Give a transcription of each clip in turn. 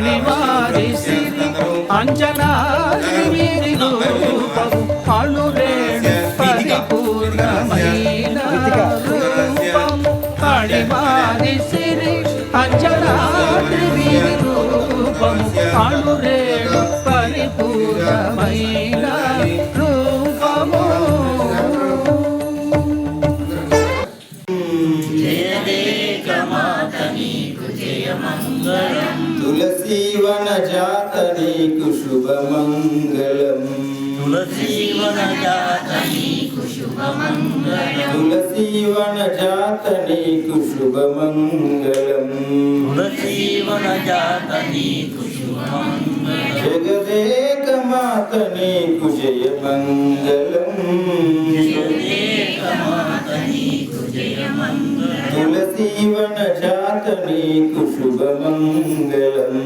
ಮಣಿಮಾರಿ ಸಿರಿ ಅಂಜನಾರಿ ರೂಪವು ಅಣುರೇಣು ಪರಿಪೂರ್ಣಮಯೀನ ರೂಪವು ಮಣಿಮಾರಿ ಸಿರಿ ಅಂಜನಾರಿ ರೂಪವು ಅಣುರೇಣು ಪರಿಪೂರ್ಣಮಯೀನ తులసీవన జాత నీకు శుభమంగళం. తులసీవన జాత నీకు శుభమంగళం. జగదేక మాత నీకు జయమంగళం. తులసీవన జాత నీకు శుభమంగళం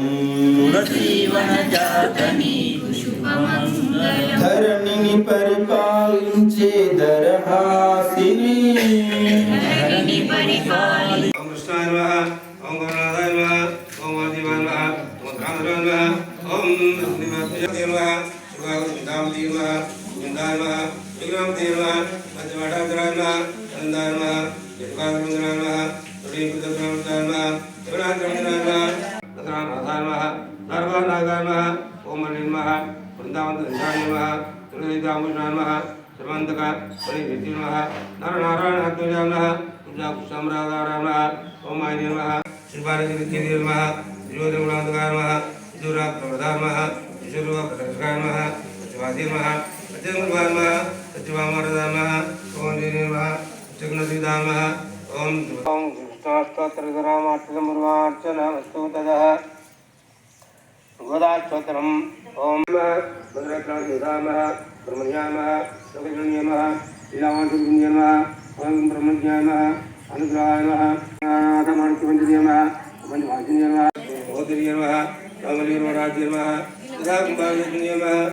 ధరణిని పరిపాలించే ధరహాసిని ఓం కృష్ణాయ నమః ఓం గోనాథాయ నమః ఓం వాసుదేవాయ నమః ఓం కామరాయ నమః ఓం శ్రీమతే నమః శివాయ నమః గోవిందాయ నమః విక్రమతే నమః அத்திவாட்டாந்திரான்மா அனந்தான்மா எதிர்பாகமந்திரான்மா துடிபுத்தபிரமந்தான்மா சிவநாந்திரமந்தான்மா ரத்னாநாதான்மா நர்வாநாதான்மா ஓமலின்மா பிருந்தாவந்த நிதானியமா திருவிதாம்புஷான்மா சிவந்தக பரிவித்தியமா நரநாராயணாத்மஜான்மா குஜாகுஷாமராதாரான்மா ஓமாயினியமா ஸ்ரீபாரதிவித்தியமா திருவோதகுணாந்தகாரமா இதுராத்மவதான்மா விசுருவ பிரதர்கான்மா சிவாதியமா அத்தியமர்வான்மா सत्यवामरदामः ॐ निर्मः जगन्नतिदामः ॐ ॐ विष्णुस्तोत्रधरामार्चनमस्तु तदः गोदास्तोत्रम् ॐ मधुरक्रान्तिदामः ब्रह्मज्ञामः लोकजनियमः लीलावान्तनियमः ॐ ब्रह्मज्ञामः अनुग्रहायमः नाथमाणिक्यपञ्चनियमः पञ्चभाषनियमः भौतिनियमः रामनिर्मराज्यमः तथा कुम्भानियमः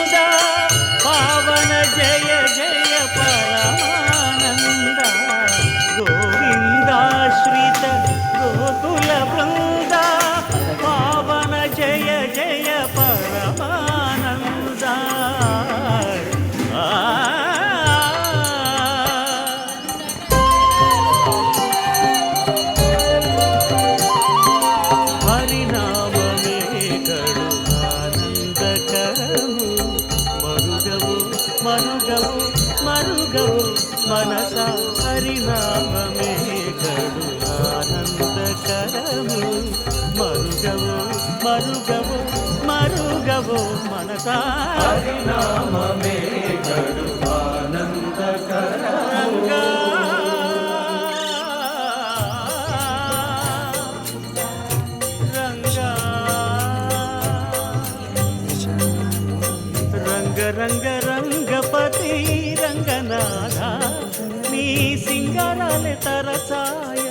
రంగపతి రంగనాథ నీ సింగారాలే తరచాయ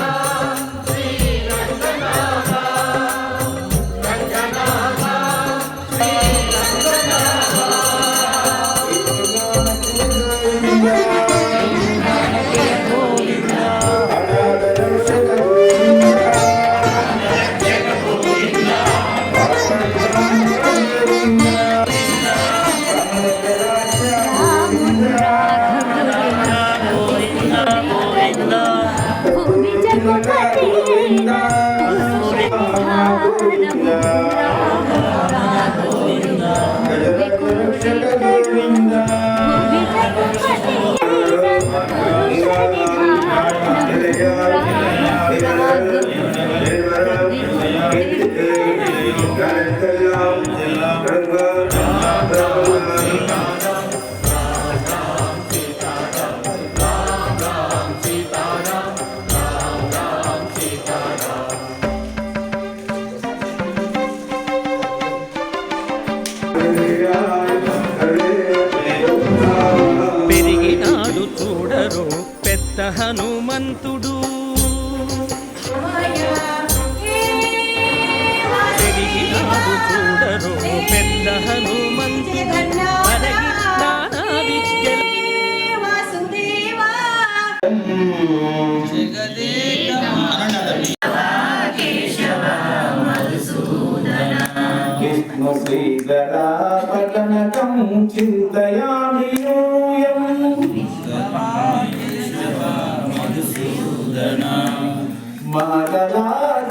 పెరిగినాడు చూడరు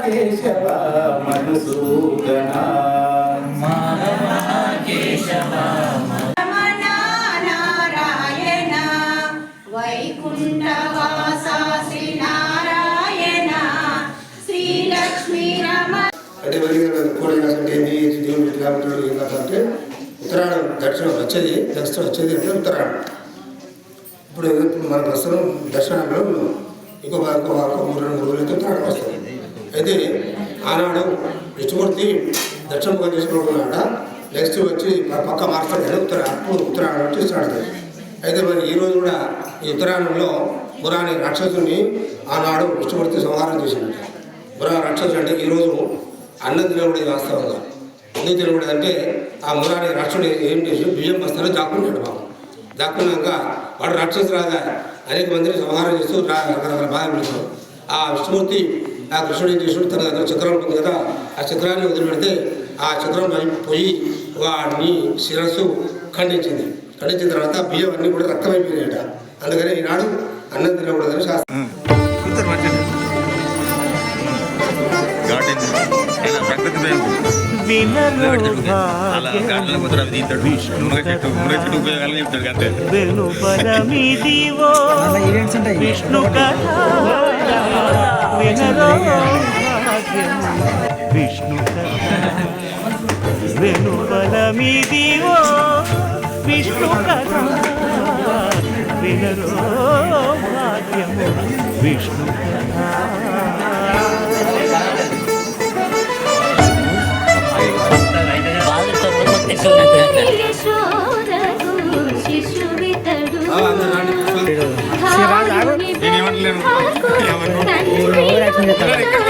కేశవ మధుసూదన నారాయణ వైకుంఠవాస శ్రీ నారాయణ శ్రీలక్ష్మీ రమ అంటే మరి అంటే ఏం ఉత్తరాయణం దర్శనం వచ్చేది దర్శనం వచ్చేది అంటే ఉత్తరాయణం. ఇప్పుడు మన ప్రస్తుతం దర్శనంలో ఇంకో ఇంకో మూడు రెండు రోజులు రోజులైతే ఉత్తరాయణం వస్తుంది. అయితే ఆనాడు విష్ణుమూర్తి దర్శనం పని నెక్స్ట్ వచ్చి పక్క మారుతాడు ఉత్తరా ఉత్తర ఉత్తరాయణం వచ్చి స్టార్ట్ అయితే మరి ఈరోజు కూడా ఈ ఉత్తరాయణంలో పురాణి రాక్షసుని ఆనాడు విష్ణుమూర్తి సంహారం చేసింది పురా రాక్షసుడు అంటే ఈరోజు అన్నం తినకూడదు వాస్తవంగా. ఎందుకు తినకూడదు అంటే ఆ మురాని రాక్షసుడు ఏం చేసి బియ్యం బస్తాలో దాక్కున్నాడు బాబు దాక్కున్నాక వాడు రాక్షసు రాగా అనేక మందిని సంహారం చేస్తూ రకరకాల బాధ పెడుతున్నాడు. ఆ విష్ణుమూర్తి ఆ కృష్ణుడు ఏం చేసాడు తన దగ్గర చక్రం ఉంటుంది కదా ఆ చక్రాన్ని వదిలిపెడితే ఆ చక్రం పోయి వాడిని శిరస్సు ఖండించింది. ఖండించిన తర్వాత బియ్యం అన్నీ కూడా రక్తమైపోయినాయట. అందుకని ఈనాడు అన్నం తినకూడదని శాస్త్రం. విష్ణు కథ వినరో విష్ణు కథ వెను బలమిదివో విష్ణు కథ వినరో విష్ణు కథ করে দেবো